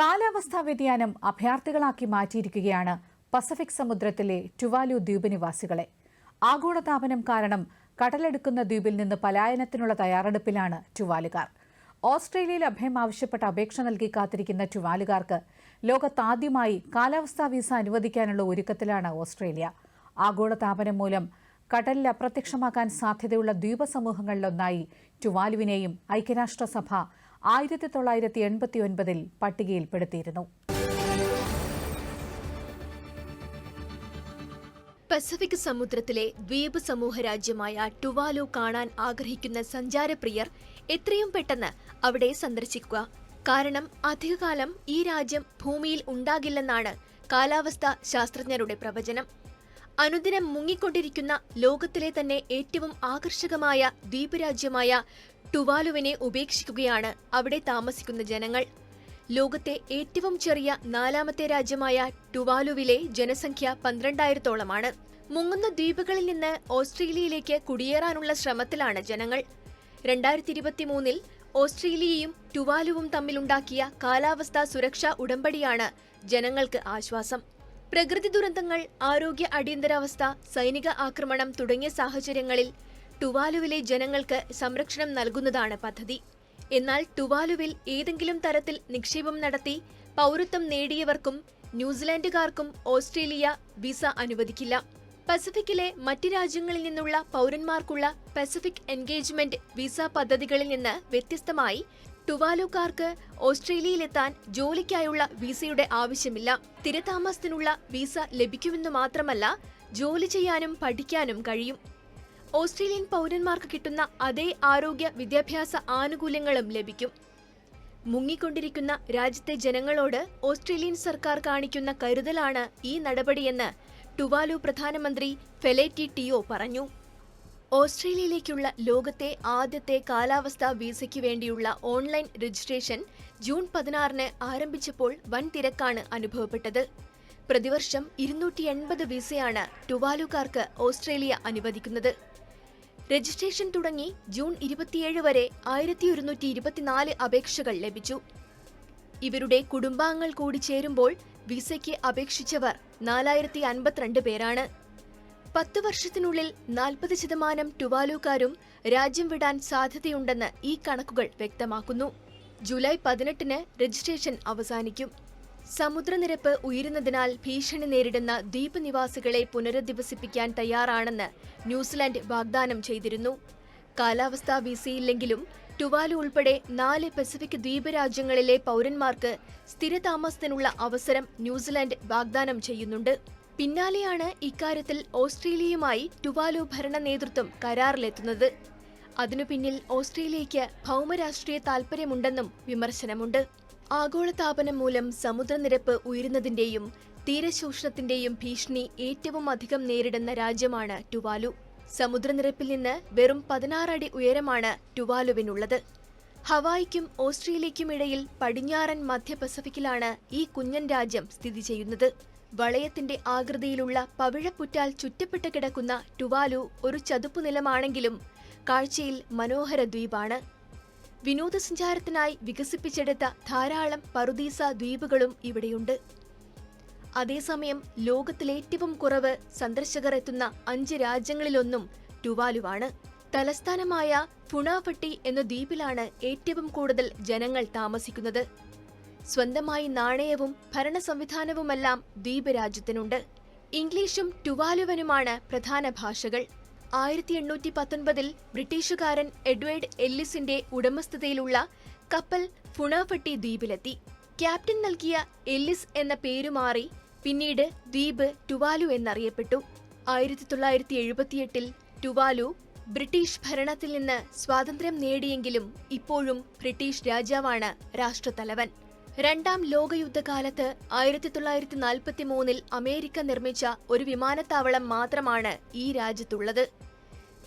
കാലാവസ്ഥാ വ്യതിയാനം അഭയാർത്ഥികളാക്കി മാറ്റിയിരിക്കുകയാണ് പസഫിക് സമുദ്രത്തിലെ ടുവാലു ദ്വീപ് നിവാസികളെ ആഗോളതാപനം കാരണം കടലെടുക്കുന്ന ദ്വീപിൽ നിന്ന് പലായനത്തിനുള്ള തയ്യാറെടുപ്പിലാണ് ടുവാലുകാർ. ഓസ്ട്രേലിയയിൽ അഭയം ആവശ്യപ്പെട്ട അപേക്ഷ നൽകി കാത്തിരിക്കുന്ന ടുവാലുകാർക്ക് ലോകത്താദ്യമായി കാലാവസ്ഥാ വിസ അനുവദിക്കാനുള്ള ഒരുക്കത്തിലാണ് ഓസ്ട്രേലിയ. ആഗോളതാപനം മൂലം കടലിൽ അപ്രത്യക്ഷമാക്കാൻ സാധ്യതയുള്ള ദ്വീപ സമൂഹങ്ങളിലൊന്നായി ടുവാലുവിനെയും ഐക്യരാഷ്ട്രസഭ ആയിരത്തി തൊള്ളായിരത്തി എൺപത്തി ഒൻപതിൽ പട്ടികയിൽപ്പെടുത്തിയിരുന്നു. പസഫിക് സമുദ്രത്തിലെ ദ്വീപ് സമൂഹ രാജ്യമായ ടുവാലു കാണാൻ ആഗ്രഹിക്കുന്ന സഞ്ചാരപ്രിയർ എത്രയും പെട്ടെന്ന് അവിടെ സന്ദർശിക്കുക. കാരണം അധികകാലം ഈ രാജ്യം ഭൂമിയിൽ ഉണ്ടാകില്ലെന്നാണ് കാലാവസ്ഥാ ശാസ്ത്രജ്ഞരുടെ പ്രവചനം. അനുദിനം മുങ്ങിക്കൊണ്ടിരിക്കുന്ന ലോകത്തിലെ തന്നെ ഏറ്റവും ആകർഷകമായ ദ്വീപ് രാജ്യമായ ടുവാലുവിനെ ഉപേക്ഷിക്കുകയാണ് അവിടെ താമസിക്കുന്ന ജനങ്ങൾ. ലോകത്തെ ഏറ്റവും ചെറിയ നാലാമത്തെ രാജ്യമായ ടുവാലുവിലെ ജനസംഖ്യ പന്ത്രണ്ടായിരത്തോളമാണ്. മുങ്ങുന്ന ദ്വീപുകളിൽ നിന്ന് ഓസ്ട്രേലിയയിലേക്ക് കുടിയേറാനുള്ള ശ്രമത്തിലാണ് ജനങ്ങൾ. രണ്ടായിരത്തി ഇരുപത്തിമൂന്നിൽ ഓസ്ട്രേലിയയും ടുവാലുവും തമ്മിലുണ്ടാക്കിയ കാലാവസ്ഥാ സുരക്ഷാ ഉടമ്പടിയാണ് ജനങ്ങൾക്ക് ആശ്വാസം. പ്രകൃതി ദുരന്തങ്ങൾ ആരോഗ്യ അടിയന്തരാവസ്ഥ സൈനിക ആക്രമണം തുടങ്ങിയ സാഹചര്യങ്ങളിൽ ടുവാലുവിലെ ജനങ്ങൾക്ക് സംരക്ഷണം നൽകുന്നതാണ് പദ്ധതി. എന്നാൽ ടുവാലുവിൽ ഏതെങ്കിലും തരത്തിൽ നിക്ഷേപം നടത്തി പൗരത്വം നേടിയവർക്കും ന്യൂസിലാൻഡുകാർക്കും ഓസ്ട്രേലിയ വിസ അനുവദിക്കില്ല. പസഫിക്കിലെ മറ്റ് രാജ്യങ്ങളിൽ നിന്നുള്ള പൗരന്മാർക്കുള്ള പസഫിക് എൻഗേജ്മെന്റ് വിസ പദ്ധതികളിൽ നിന്ന് വ്യത്യസ്തമായി ടുവാലുക്കാർക്ക് ഓസ്ട്രേലിയയിലെത്താൻ ജോലിക്കായുള്ള വിസയുടെ ആവശ്യമില്ല. സ്ഥിരതാമസത്തിനുള്ള വിസ ലഭിക്കുമെന്ന് മാത്രമല്ല ജോലി ചെയ്യാനും പഠിക്കാനും കഴിയും. ഓസ്ട്രേലിയൻ പൗരന്മാർക്ക് കിട്ടുന്ന അതേ ആരോഗ്യ വിദ്യാഭ്യാസ ആനുകൂല്യങ്ങളും ലഭിക്കും. മുങ്ങിക്കൊണ്ടിരിക്കുന്ന രാജ്യത്തെ ജനങ്ങളോട് ഓസ്ട്രേലിയൻ സർക്കാർ കാണിക്കുന്ന കരുതലാണ് ഈ നടപടിയെന്ന് ടുവാലു പ്രധാനമന്ത്രി ഫെലേറ്റി ടിയോ പറഞ്ഞു. ഓസ്ട്രേലിയയിലേക്കുള്ള ലോകത്തെ ആദ്യത്തെ കാലാവസ്ഥാ വിസയ്ക്ക് വേണ്ടിയുള്ള ഓൺലൈൻ രജിസ്ട്രേഷൻ ജൂൺ പതിനാറിന് ആരംഭിച്ചപ്പോൾ വൻ തിരക്കാണ് അനുഭവപ്പെട്ടത്. പ്രതിവർഷം ഇരുന്നൂറ്റി എൺപത് വിസയാണ് ടുവാലുകാർക്ക് ഓസ്ട്രേലിയ അനുവദിക്കുന്നത്. രജിസ്ട്രേഷൻ തുടങ്ങി ജൂൺ ഇരുപത്തിയേഴ് വരെ ആയിരത്തി ഒരുന്നൂറ്റി ഇരുപത്തിനാല് അപേക്ഷകൾ ലഭിച്ചു. ഇവരുടെ കുടുംബാംഗങ്ങൾ കൂടി ചേരുമ്പോൾ വിസയ്ക്ക് അപേക്ഷിച്ചവർ നാലായിരത്തി അൻപത്തിരണ്ട് പേരാണ്. പത്ത് വർഷത്തിനുള്ളിൽ നാൽപ്പത് ശതമാനം ടുവാലുകാരും രാജ്യം വിടാൻ സാധ്യതയുണ്ടെന്ന് ഈ കണക്കുകൾ വ്യക്തമാക്കുന്നു. ജൂലൈ പതിനെട്ടിന് രജിസ്ട്രേഷൻ അവസാനിക്കും. സമുദ്രനിരപ്പ് ഉയരുന്നതിനാൽ ഭീഷണി നേരിടുന്ന ദ്വീപ് നിവാസികളെ പുനരധിവസിപ്പിക്കാൻ തയ്യാറാണെന്ന് ന്യൂസിലാൻഡ് വാഗ്ദാനം ചെയ്തിരുന്നു. കാലാവസ്ഥാ വിസയില്ലെങ്കിലും ടുവാലു ഉൾപ്പെടെ നാല് പസഫിക് ദ്വീപ് രാജ്യങ്ങളിലെ പൗരന്മാർക്ക് സ്ഥിരതാമസത്തിനുള്ള അവസരം ന്യൂസിലാൻഡ് വാഗ്ദാനം ചെയ്യുന്നുണ്ട്. പിന്നാലെയാണ് ഇക്കാര്യത്തിൽ ഓസ്ട്രേലിയയുമായി ടുവാലു ഭരണ നേതൃത്വം കരാറിലെത്തുന്നത്. അതിനു പിന്നിൽ ഓസ്ട്രേലിയയ്ക്ക് ഭൗമരാഷ്ട്രീയ താൽപര്യമുണ്ടെന്നും വിമർശനമുണ്ട്. ആഗോളതാപനം മൂലം സമുദ്രനിരപ്പ് ഉയരുന്നതിന്റെയും തീരശോഷണത്തിന്റെയും ഭീഷണി ഏറ്റവും അധികം നേരിടുന്ന രാജ്യമാണ് ടുവാലു. സമുദ്രനിരപ്പിൽ നിന്ന് വെറും പതിനാറടി ഉയരമാണ് ടുവാലുവിനുള്ളത്. ഹവായിക്കും ഓസ്ട്രേലിയയ്ക്കുമിടയിൽ പടിഞ്ഞാറൻ മധ്യ പസഫിക്കിലാണ് ഈ കുഞ്ഞൻ രാജ്യം സ്ഥിതി ചെയ്യുന്നത്. വളയത്തിന്റെ ആകൃതിയിലുള്ള പവിഴപ്പുറ്റാൽ ചുറ്റപ്പെട്ട് കിടക്കുന്ന ടുവാലു ഒരു ചതുപ്പ് നിലമാണെങ്കിലും കാഴ്ചയിൽ മനോഹര ദ്വീപാണ്. വിനോദസഞ്ചാരത്തിനായി വികസിപ്പിച്ചെടുത്ത ധാരാളം പറുദീസ ദ്വീപുകളും ഇവിടെയുണ്ട്. അതേസമയം ലോകത്തിലേറ്റവും കുറവ് സന്ദർശകർ എത്തുന്ന അഞ്ച് രാജ്യങ്ങളിലൊന്നും ടുവാലുവാണ്. തലസ്ഥാനമായ ഫുണാഫട്ടി എന്ന ദ്വീപിലാണ് ഏറ്റവും കൂടുതൽ ജനങ്ങൾ താമസിക്കുന്നത്. സ്വന്തമായി നാണയവും ഭരണ സംവിധാനവുമെല്ലാം ദ്വീപ് രാജ്യത്തിനുണ്ട്. ഇംഗ്ലീഷും ടുവാലുവനുമാണ് പ്രധാന ഭാഷകൾ. ആയിരത്തി എണ്ണൂറ്റി പത്തൊൻപതിൽ ബ്രിട്ടീഷുകാരൻ എഡ്വേർഡ് എല്ലിസിന്റെ ഉടമസ്ഥതയിലുള്ള കപ്പൽ ഫുണാഫട്ടി ദ്വീപിലെത്തി. ക്യാപ്റ്റൻ നൽകിയ എല്ലിസ് എന്ന പേരു മാറി പിന്നീട് ദ്വീപ് ടുവാലു എന്നറിയപ്പെട്ടു. ആയിരത്തി തൊള്ളായിരത്തി എഴുപത്തിയെട്ടിൽ ടുവാലു ബ്രിട്ടീഷ് ഭരണത്തിൽ നിന്ന് സ്വാതന്ത്ര്യം നേടിയെങ്കിലും ഇപ്പോഴും ബ്രിട്ടീഷ് രാജാവാണ് രാഷ്ട്രത്തലവൻ. രണ്ടാം ലോകയുദ്ധകാലത്ത് ആയിരത്തി തൊള്ളായിരത്തി നാൽപ്പത്തി മൂന്നിൽ അമേരിക്ക നിർമ്മിച്ച ഒരു വിമാനത്താവളം മാത്രമാണ് ഈ രാജ്യത്തുള്ളത്.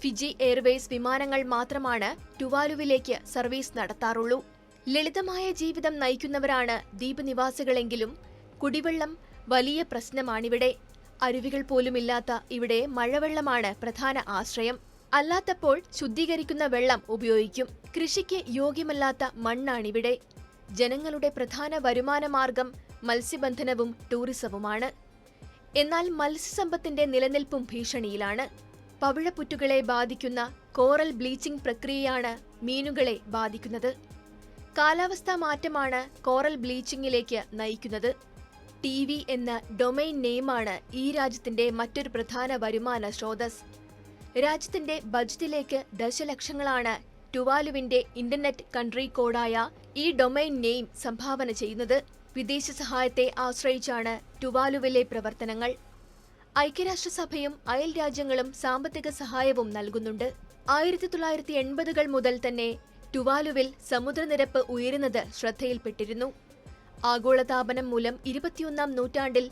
ഫിജി എയർവേസ് വിമാനങ്ങൾ മാത്രമാണ് ടുവാലുവിലേക്ക് സർവീസ് നടത്താറുള്ളൂ. ലളിതമായ ജീവിതം നയിക്കുന്നവരാണ് ദ്വീപ് നിവാസികളെങ്കിലും കുടിവെള്ളം വലിയ പ്രശ്നമാണിവിടെ. അരുവികൾ പോലുമില്ലാത്ത ഇവിടെ മഴവെള്ളമാണ് പ്രധാന ആശ്രയം. അല്ലാത്തപ്പോൾ ശുദ്ധീകരിക്കുന്ന വെള്ളം ഉപയോഗിക്കും. കൃഷിക്ക് യോഗ്യമല്ലാത്ത മണ്ണാണിവിടെ. ജനങ്ങളുടെ പ്രധാന വരുമാനമാർഗം മത്സ്യബന്ധനവും ടൂറിസവുമാണ്. എന്നാൽ മത്സ്യസമ്പത്തിന്റെ നിലനിൽപ്പും ഭീഷണിയിലാണ്. പവിഴപ്പുറ്റുകളെ ബാധിക്കുന്ന കോറൽ ബ്ലീച്ചിംഗ് പ്രക്രിയയാണ് മീനുകളെ ബാധിക്കുന്നത്. കാലാവസ്ഥാ മാറ്റമാണ് കോറൽ ബ്ലീച്ചിങ്ങിലേക്ക് നയിക്കുന്നത്. ടി വി എന്ന ഡൊമൈൻ നെയിമാണ് ഈ രാജ്യത്തിന്റെ മറ്റൊരു പ്രധാന വരുമാന സ്രോതസ്. രാജ്യത്തിന്റെ ബജറ്റിലേക്ക് ദശലക്ഷങ്ങളാണ് ടുവാലുവിന്റെ ഇന്റർനെറ്റ് കൺട്രി കോഡായ ഈ ഡൊമൈൻ നെയിം സംഭാവന ചെയ്യുന്നത് വിദേശ സഹായത്തെ ആശ്രയിച്ചാണ് ടുവാലുവിലെ പ്രവർത്തനങ്ങൾ. ഐക്യരാഷ്ട്രസഭയും അയൽ രാജ്യങ്ങളും സാമ്പത്തിക സഹായവും നൽകുന്നുണ്ട്. ആയിരത്തി തൊള്ളായിരത്തി എൺപതുകൾ മുതൽ തന്നെ ടുവാലുവിൽ സമുദ്രനിരപ്പ് ഉയരുന്നത് ശ്രദ്ധയിൽപ്പെട്ടിരുന്നു. ആഗോളതാപനം മൂലം ഇരുപത്തിയൊന്നാം നൂറ്റാണ്ടിൽ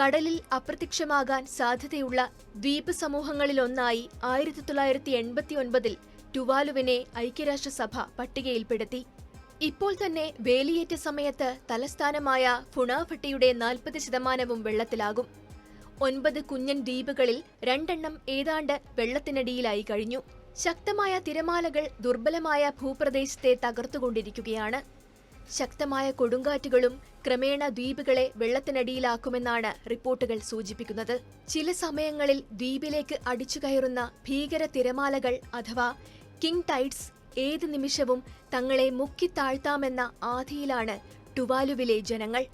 കടലിൽ അപ്രത്യക്ഷമാകാൻ സാധ്യതയുള്ള ദ്വീപ് സമൂഹങ്ങളിലൊന്നായി ആയിരത്തി തൊള്ളായിരത്തി എൺപത്തിയൊൻപതിൽ ടുവാലുവിനെ ഐക്യരാഷ്ട്രസഭ പട്ടികയിൽപ്പെടുത്തി. ഇപ്പോൾ തന്നെ വേലിയേറ്റ സമയത്ത് തലസ്ഥാനമായ ഫുണാഫട്ടിയുടെ നാൽപ്പത് ശതമാനവും വെള്ളത്തിലാകും. ഒൻപത് കുഞ്ഞൻ ദ്വീപുകളിൽ രണ്ടെണ്ണം ഏതാണ്ട് വെള്ളത്തിനടിയിലായി കഴിഞ്ഞു. ശക്തമായ തിരമാലകൾ ദുർബലമായ ഭൂപ്രദേശത്തെ തകർത്തുകൊണ്ടിരിക്കുകയാണ്. ശക്തമായ കൊടുങ്കാറ്റുകളും ക്രമേണ ദ്വീപുകളെ വെള്ളത്തിനടിയിലാക്കുമെന്നാണ് റിപ്പോർട്ടുകൾ സൂചിപ്പിക്കുന്നത്. ചില സമയങ്ങളിൽ ദ്വീപിലേക്ക് അടിച്ചുകയറുന്ന ഭീകര തിരമാലകൾ അഥവാ കിങ് ടൈഡ്സ് ഏത് നിമിഷവും തങ്ങളെ മുക്കിത്താഴ്ത്താമെന്ന ആധിയിലാണ് ടുവാലുവിലെ ജനങ്ങൾ.